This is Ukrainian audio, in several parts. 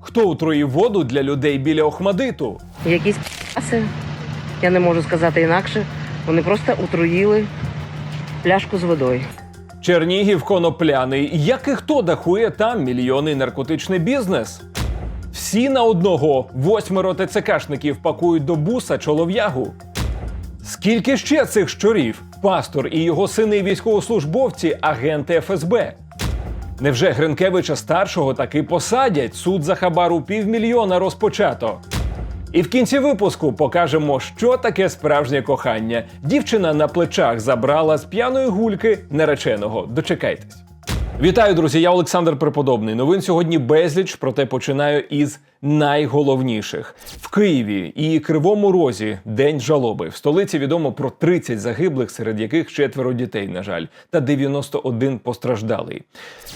Хто отруїв воду для людей біля Охмадиту? Якісь паси, я не можу сказати інакше. Вони просто отруїли пляшку з водою. Чернігів конопляний. Як і хто дахує там мільйонний наркотичний бізнес? Всі на одного восьмеро ТЦКшників пакують до буса чолов'ягу. Скільки ще цих щурів? Пастор і його сини військовослужбовці, агенти ФСБ. Невже Гринкевича старшого таки посадять? Суд за хабару півмільйона розпочато. І в кінці випуску покажемо, що таке справжнє кохання. Дівчина на плечах забрала з п'яної гульки нареченого. Дочекайтесь. Вітаю, друзі! Я Олександр Преподобний. Новин сьогодні безліч, проте починаю із найголовніших в Києві і Кривому Розі день жалоби. В столиці відомо про 30 загиблих, серед яких четверо дітей, на жаль, та 91 постраждалий.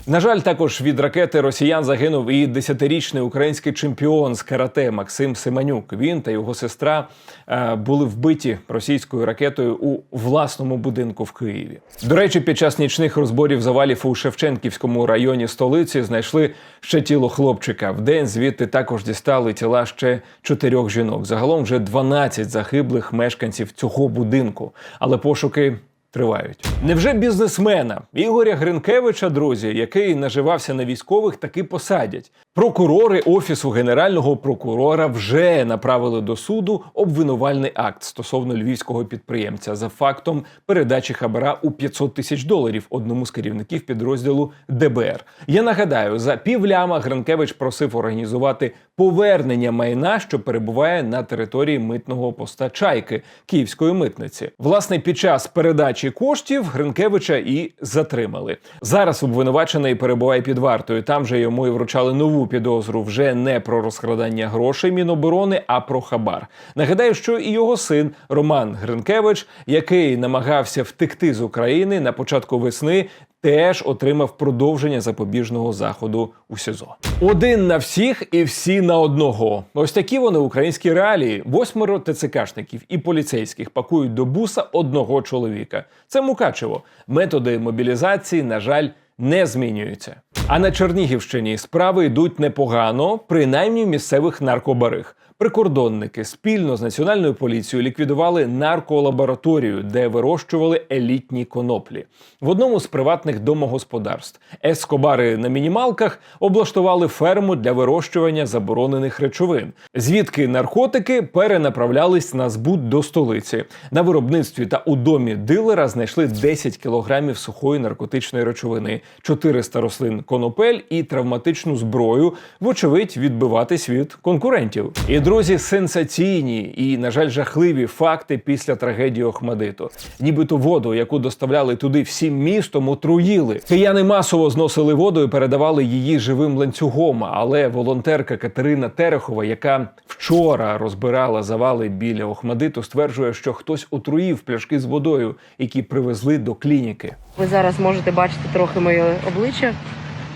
На жаль, також від ракети росіян загинув і 10-річний український чемпіон з карате Максим Семенюк. Він та його сестра е, були вбиті російською ракетою у власному будинку в Києві. До речі, під час нічних розборів завалів у Шевченківському районі столиці знайшли ще тіло хлопчика. Вдень звідти також дістали тіла ще чотирьох жінок. Загалом вже 12 загиблих мешканців цього будинку. Але пошуки тривають. Невже бізнесмена Ігоря Гринкевича, друзі, який наживався на військових, таки посадять? Прокурори офісу генерального прокурора вже направили до суду обвинувальний акт стосовно львівського підприємця за фактом передачі хабара у 500 тисяч доларів одному з керівників підрозділу ДБР. Я нагадаю, за півляма Гринкевич просив організувати повернення майна, що перебуває на території митного поста Чайки Київської митниці. Власне, під час передачі коштів Гринкевича і затримали. Зараз обвинувачений перебуває під вартою. Там же йому і вручали нову підозру вже не про розкрадання грошей Міноборони, а про хабар. Нагадаю, що і його син Роман Гринкевич, який намагався втекти з України на початку весни. Теж отримав продовження запобіжного заходу у СІЗО. Один на всіх і всі на одного. Ось такі вони українські реалії. Восьмеро ТЦКшників і поліцейських пакують до буса одного чоловіка. Це Мукачево. Методи мобілізації, на жаль, не змінюються. А на Чернігівщині справи йдуть непогано, принаймні в місцевих наркобариг. Прикордонники спільно з національною поліцією ліквідували нарколабораторію, де вирощували елітні коноплі. В одному з приватних домогосподарств ескобари на мінімалках облаштували ферму для вирощування заборонених речовин, звідки наркотики перенаправлялись на збут до столиці. На виробництві та у домі дилера знайшли 10 кілограмів сухої наркотичної речовини, 400 рослин конопель і травматичну зброю, вочевидь, відбиватись від конкурентів. І друзі, сенсаційні і, на жаль, жахливі факти після трагедії Охмадиту. Нібито воду, яку доставляли туди всім містом, отруїли. Кияни масово зносили воду і передавали її живим ланцюгом. Але волонтерка Катерина Терехова, яка вчора розбирала завали біля Охмадиту, стверджує, що хтось отруїв пляшки з водою, які привезли до клініки. Ви зараз можете бачити трохи моє обличчя.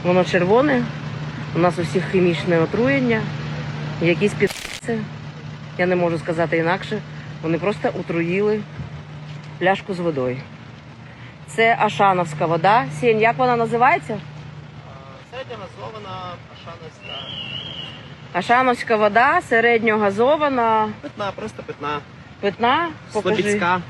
Воно червоне. У нас у всіх хімічне отруєння. Якісь підси, я не можу сказати інакше. Вони просто отруїли пляшку з водою. Це Ашановська вода. Сінь, як вона називається? Середньогазована ашановська. Ашановська вода, середньогазована, Питна, просто питна. питна. Покажи. Слобідська.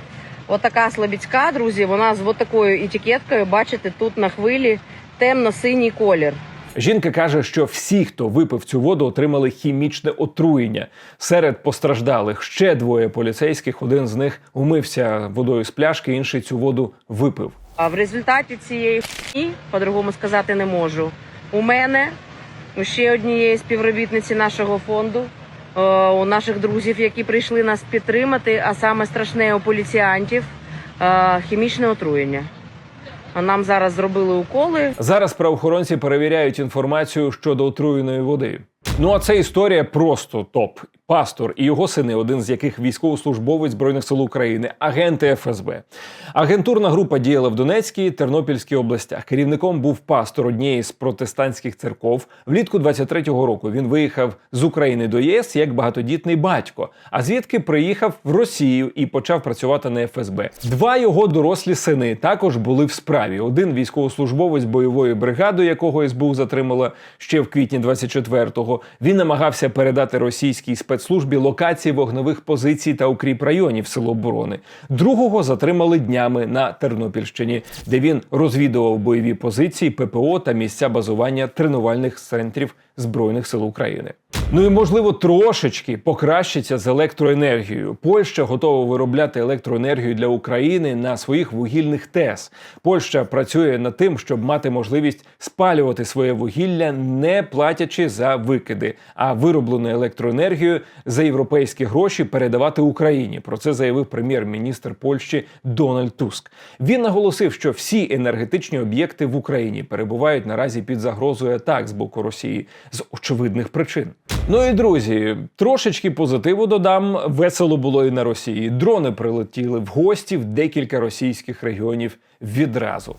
Отака слобідська, друзі, вона з от такою етикеткою, бачите, тут на хвилі темно-синій колір. Жінка каже, що всі, хто випив цю воду, отримали хімічне отруєння. Серед постраждалих ще двоє поліцейських. Один з них умився водою з пляшки, інший цю воду випив. А в результаті цієї хуйні, по-другому сказати не можу. У мене, у ще однієї співробітниці нашого фонду, е, у наших друзів, які прийшли нас підтримати, а саме страшне у поліціантів, е, хімічне отруєння. Нам зараз зробили уколи. Зараз правоохоронці перевіряють інформацію щодо отруєної води. Ну а це історія просто топ. Пастор і його сини, один з яких військовослужбовець збройних сил України, агенти ФСБ. Агентурна група діяла в Донецькій Тернопільській областях. Керівником був пастор однієї з протестантських церков. Влітку 23-го року він виїхав з України до ЄС як багатодітний батько. А звідки приїхав в Росію і почав працювати на ФСБ. Два його дорослі сини також були в справі. Один військовослужбовець бойової бригади, якого СБУ затримала ще в квітні 24-го. Він намагався передати російській спецслужбі локації вогневих позицій та укріп районів Сил оборони. Другого затримали днями на Тернопільщині, де він розвідував бойові позиції ППО та місця базування тренувальних центрів Збройних сил України. Ну і можливо трошечки покращиться з електроенергією. Польща готова виробляти електроенергію для України на своїх вугільних ТЕС. Польща працює над тим, щоб мати можливість спалювати своє вугілля, не платячи за викиди, а вироблену електроенергію за європейські гроші передавати Україні. Про це заявив прем'єр-міністр Польщі Дональд Туск. Він наголосив, що всі енергетичні об'єкти в Україні перебувають наразі під загрозою атак з боку Росії з очевидних причин. Ну і друзі, трошечки позитиву додам. Весело було і на Росії. Дрони прилетіли в гості в декілька російських регіонів відразу.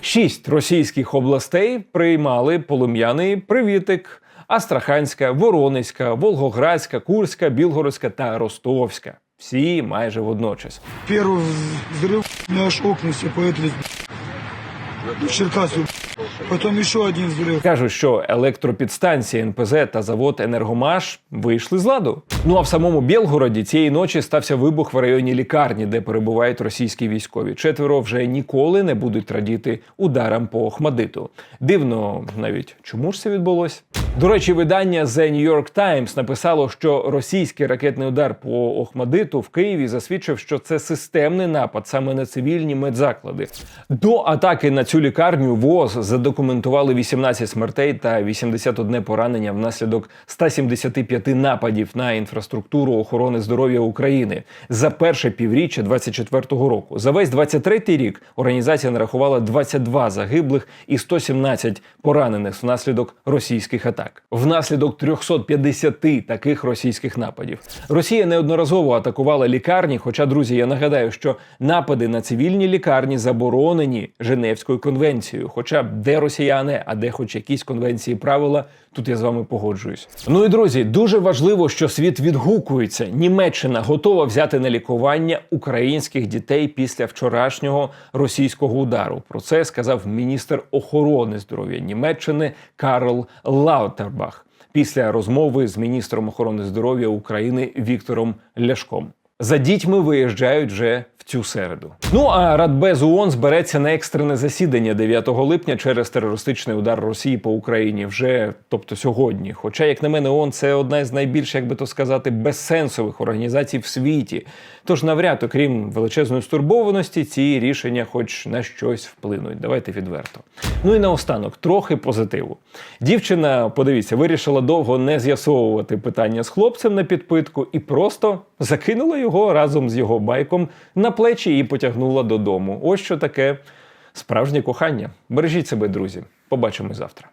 Шість російських областей приймали полум'яний привітик. Астраханська, Воронезька, Волгоградська, Курська, Білгородська та Ростовська. Всі майже водночас. Первый взрыв, у меня аж окна все поэтались. В Черкасу. Потом ще один взрыв. Кажуть, що електропідстанції НПЗ та завод Енергомаш вийшли з ладу. Ну а в самому Білгороді цієї ночі стався вибух в районі лікарні, де перебувають російські військові. Четверо вже ніколи не будуть радіти ударам по Охмадиту. Дивно, навіть чому ж це відбулось? До речі, видання The New York Times написало, що російський ракетний удар по Охмадиту в Києві засвідчив, що це системний напад саме на цивільні медзаклади. До атаки на цю лікарню ВОЗ задокументували 18 смертей та 81 поранення внаслідок 175 нападів на інфраструктуру охорони здоров'я України за перше півріччя 2024 року. За весь 23 рік організація нарахувала 22 загиблих і 117 поранених внаслідок російських атак. Внаслідок 350 таких російських нападів. Росія неодноразово атакувала лікарні. Хоча, друзі, я нагадаю, що напади на цивільні лікарні заборонені Женевською конвенцією. Хоча де росіяни, а де хоч якісь конвенції правила, тут я з вами погоджуюсь. Ну і друзі, дуже важливо, що світ відгукується. Німеччина готова взяти на лікування українських дітей після вчорашнього російського удару. Про це сказав міністр охорони здоров'я Німеччини Карл Лаутербах після розмови з міністром охорони здоров'я України Віктором Ляшком. За дітьми виїжджають вже в цю середу. Ну а Радбез ООН збереться на екстрене засідання 9 липня через терористичний удар Росії по Україні вже, тобто сьогодні. Хоча, як на мене, ООН – це одна з найбільш, як би то сказати, безсенсових організацій в світі. Тож навряд, окрім величезної стурбованості, ці рішення, хоч на щось вплинуть. Давайте відверто. Ну і наостанок, трохи позитиву. Дівчина, подивіться, вирішила довго не з'ясовувати питання з хлопцем на підпитку і просто закинула його разом з його байком на плечі і потягнула додому. Ось що таке справжнє кохання. Бережіть себе, друзі. Побачимось завтра.